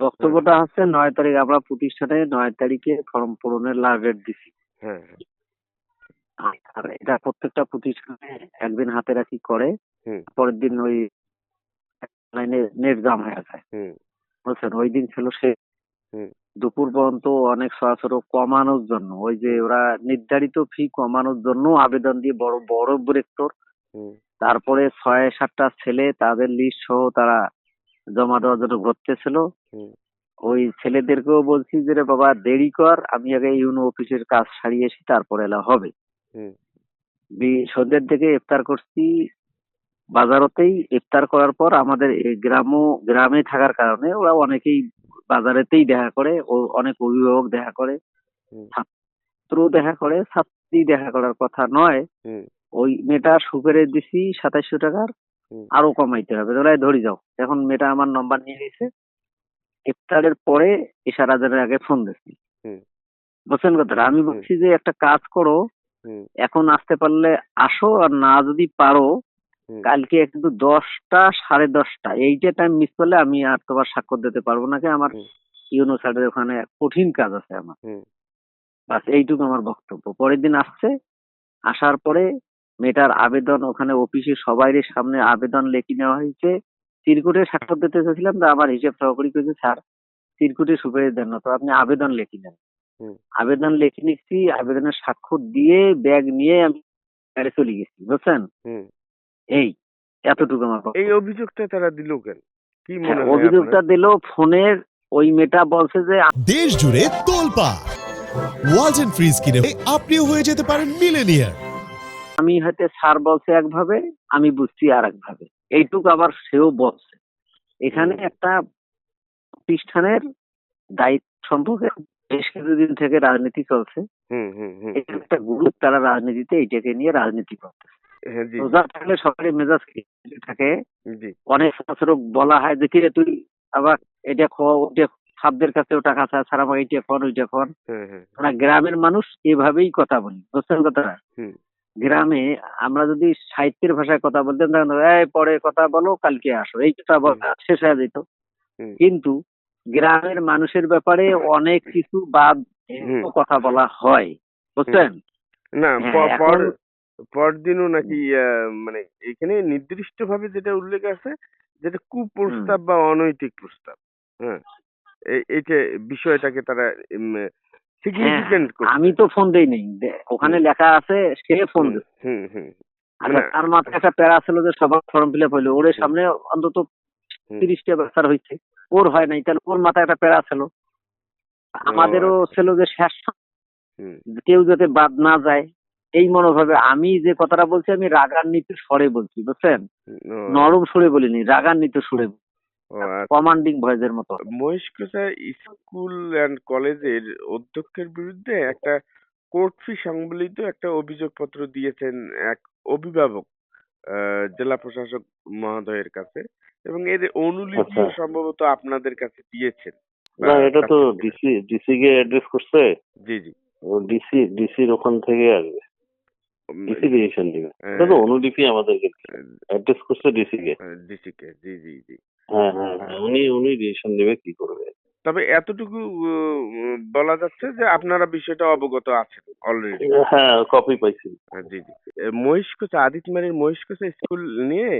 বক্তব্যটা হচ্ছে নয় তারিখ আমরা প্রতিষ্ঠানে নয় তারিখে ফর্ম পূরণের লাস্ট ডেট দিছি। হ্যাঁ হ্যাঁ। আর এটা প্রত্যেকটা প্রতিষ্ঠানে একদিন হাতে রাখি করে পরের দিন ওই লাইনে নেট জাম হয়ে যায়। বুঝছেন ওই দিন ছিল সে দুপুর পর্যন্ত অনেক সরাসরি কমানোর জন্য। ওই যে ওরা নির্ধারিত ফি কমানোর জন্য আবেদন দিয়ে বড় বড় ব্রেকটোর হুম। তারপরে ছয় সাতটা ছেলে তাদের লিস্ট সহ তারা জমা দেওয়ার জন্য ঘুরতেছিল হুম। ওই ছেলেদেরকেও বলছি যে রে বাবা দেরি কর আমি আগে ইউনো অফিসের কাজ সারিয়ে এসি তারপরে এলা হবে। সন্ধ্যের দিকে ইফতার করছি বাজারতেই ইফতার করার পর আমাদের এই গ্রাম গ্রামে থাকার কারণে ওরা অনেকেই বাজারেতেই দেখা করে ও অনেক অভিভাবক দেখা করে ছাত্র দেখা করে ছাত্রী দেখা করার কথা নয়। ওই মেয়েটা সুপেরে দিছি সাতাইশশো টাকার আরও কমাইতে হবে। তোরাই ধরি যাও এখন মেয়েটা আমার নাম্বার নিয়ে গেছে ইফতারের পরে এশার আজানের আগে ফোন হুম। বুঝছেন কথাটা? আমি বলছি যে একটা কাজ করো এখন আসতে পারলে আসো আর না যদি পারো কালকে কিন্তু দশটা সাড়ে দশটা এইটা টাইম মিস করলে আমি আর তোমার স্বাক্ষর দিতে পারব না আমার। ইউনো সাইডের ওখানে কঠিন কাজ আছে আমার। বাস এইটুকু আমার বক্তব্য। পরের দিন আসছে আসার পরে মেয়েটার আবেদন ওখানে অফিসে সবাইয়ের সামনে আবেদন লেখি নেওয়া হয়েছে। চিরকুটে স্বাক্ষর দিতে চাইছিলাম তো আমার হিসেব সহকারী করেছে স্যার চিরকুটে সুপারিশ দেন না। তো আপনি আবেদন লেখি নেন। আবেদন লেখি নিচ্ছি আবেদনের স্বাক্ষর দিয়ে ব্যাগ নিয়ে আমি বাইরে চলে গেছি বুঝছেন? এই এতটুকু আমার। এই অভিযোগটা তারা দিল কেন? কি মনে হ্যাঁ, অভিযোগটা? দিল ফোনের ওই মেয়েটা বলছে যে দেশ জুড়ে তোলপা ওয়াজ এন্ড ফ্রিজ কিনে আপনিও হয়ে যেতে পারেন মিলেনিয়ার। আমি হয়তো স্যার বলছে একভাবে আমি বুঝছি আর একভাবে। এইটুকু আবার সেও বলছে। এখানে একটা প্রতিষ্ঠানের দায়িত্ব সম্পর্কে বেশ কিছুদিন থেকে রাজনীতি চলছে। একটা গ্রুপ তারা রাজনীতিতে এইটাকে নিয়ে রাজনীতি করতে হ্যাঁ রোজা থাকলে সকালে মেজাজ থাকে। অনেক ছাত্র বলা হয় যে কিরে তুই আবার এটা খাওয়া ওইটা সাবদের কাছেও টাকা চায় আমার এইটা কর ওইটা কর হ্যাঁ হ্যাঁ। গ্রামের মানুষ এভাবেই কথা বলি। বুঝছেন কথাটা? গ্রামে আমরা যদি সাহিত্যের ভাষায় কথা বলতাম তখন এই পরে কথা বলো কালকে আসো। এই কথা বলা শেষ হয়ে যেত। কিন্তু গ্রামের মানুষের ব্যাপারে অনেক কিছু বাদ কথা বলা হয়। বুঝছেন? না হ্যাঁ, পরদিনও নাকি মানে এখানে নির্দিষ্ট ভাবে যেটা উল্লেখ আছে যেটা কুপ্রস্তাব বা অনৈতিক প্রস্তাব। হ্যাঁ এই- এইটা বিষয়টাকে তারা হ্যাঁ, আমি তো ফোন দেই নেই ওখানে লেখা আছে সে ফোন দিচ্ছে আচ্ছা তার মাথায় একটা প্যারা ছিল যে সবার ফর্ম ফিল আপ হইল। ওর সামনে অন্তত তিরিশটা বেচার হয়েছে ওর হয় নাই তাহলে ওর মাথায় একটা প্যারা ছিল। আমাদেরও ছিল যে শেষ। কেউ যাতে বাদ না যায় এই মনোভাবে আমি যে কথাটা বলছি আমি রাগান্বিত স্বরে বলছি বুঝছেন? নরম সুরে বলিনি রাগান্বিত সুরে আচ্ছা। কমান্ডিং ভয়েসের মতো। মহেশকোষা স্কুল অ্যান্ড কলেজের অধ্যক্ষের বিরুদ্ধে একটা কোর্ট ফি সংবলিত একটা অভিযোগপত্র দিয়েছেন এক অভিভাবক জেলা প্রশাসক মহোদয়ের কাছে এবং এর আচ্ছা। সম্ভবত আপনাদের কাছে দিয়েছেন। না এটা তো ডিসি ডিসি কে অ্যাড্রেস করছে? জি জি। ডিসি ডিসির ওখান থেকে আসবে। ডিসি ডিসিশন দিবে। এটা তো অনুলিপি আমাদেরকে অ্যাড্রেস করছে ডিসি কে। ডিসি কে জি জি জি। হ্যাঁ হ্যাঁ হ্যাঁ উনি উনি ডিসিশন কি করবে। তবে এতটুকু বলা যাচ্ছে যে আপনারা বিষয়টা অবগত আছেন অলরেডি হ্যাঁ কপি পাইছি। জি জি। মহিষকোচা আদিতমারির মহিষকোচা স্কুল নিয়ে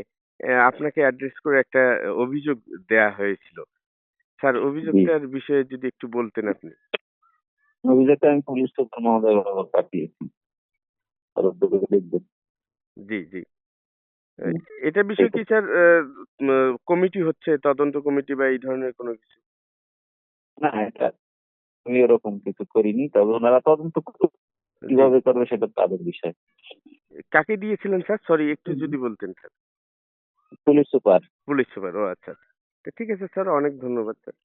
আপনাকে অ্যাড্রেস করে একটা অভিযোগ দেয়া হয়েছিল। স্যার অভিযোগটার বিষয়ে যদি একটু বলতেন আপনি। অভিযোগটা আমি পুলিশ সুপার মহোদয় পাঠিয়েছি। জি জি। এটা বিষয়ে কি স্যার কমিটি হচ্ছে তদন্ত কমিটি বা এই ধরনের কোনো কিছু? না এটা আমি ওরকম কিছু করিনি তবে ওনারা তদন্ত। কীভাবে করবে সেটা তাদের বিষয়। কাকে দিয়েছিলেন স্যার? সরি একটু যদি বলতেন sir. Police super. Police super ও আচ্ছা আচ্ছা। ঠিক আছে স্যার অনেক ধন্যবাদ স্যার।